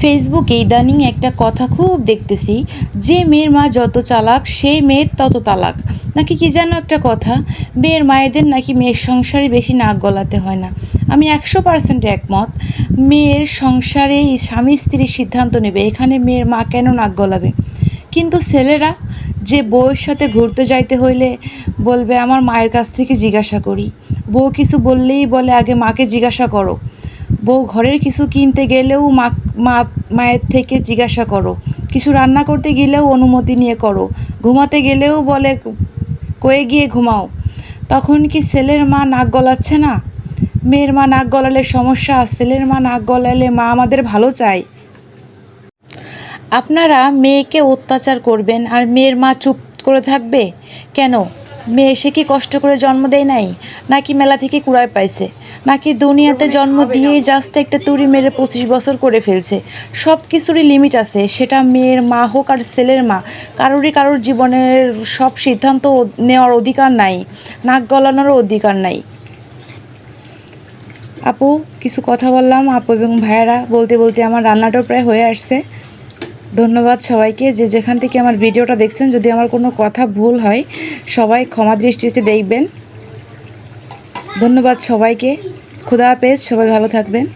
ফেসবুকে ইদানিং একটা কথা খুব দেখতেছি, যে মেয়ের মা যত চালাক, সেই মেয়ের তত তালাক। নাকি কি যেন একটা কথা মেয়ের মায়েদের নাকি মেয়ের সংসারে বেশি নাক গলাতে হয় না। আমি একশো পার্সেন্ট একমত, মেয়ের সংসারে স্বামী স্ত্রীর সিদ্ধান্ত নেবে, এখানে মেয়ের মা কেন নাক গলাবে? কিন্তু ছেলেরা যে বউয়ের সাথে ঘুরতে যাইতে হইলে বলবে, আমার মায়ের কাছ থেকে জিজ্ঞাসা করি। বউ কিছু বললেই বলে, আগে মাকে জিজ্ঞাসা করো। বউ ঘরের কিছু কিনতে গেলেও মা মা, মায়ের থেকে জিজ্ঞাসা করো। কিছু রান্না করতে গেলেও অনুমতি নিয়ে করো। ঘুমাতে গেলেও বলে, কয়ে গিয়ে ঘুমাও। তখন কি ছেলের মা নাক গলাচ্ছে না? মেয়ের মা নাক গলালে সমস্যা ছেলের মা নাক গলালে মা আমাদের ভালো চায়। আপনারা মেয়েকে অত্যাচার করবেন, আর মেয়ের মা চুপ করে থাকবে? কেন? মেয়ে সে কি কষ্ট করে জন্ম দেয় নাই? নাকি মেলা থেকে কুড়ায় পাইছে? নাকি দুনিয়াতে জন্ম দিয়েই জাস্ট একটা তুড়ি মেরে পঁচিশ বছর করে ফেলছে? সব কিছুরই লিমিট আছে, সেটা মেয়ের মা হোক আর ছেলের মা। কারোরই কারোর জীবনের সব সিদ্ধান্ত নেওয়ার অধিকার নাই, নাক গলানোরও অধিকার নাই। আপু, কিছু কথা বললাম, আপু এবং ভাইয়ারা, বলতে বলতে আমার রান্নাটাও প্রায় হয়ে আসছে। ধন্যবাদ সবাইকে যে যেখান থেকে আমার ভিডিওটা দেখছেন, যদি আমার কোনো কথা ভুল হয়, সবাই ক্ষমা দৃষ্টিতে দেখবেন। ধন্যবাদ সবাইকে। খুদা হাফেজ, সবাই ভালো থাকবেন।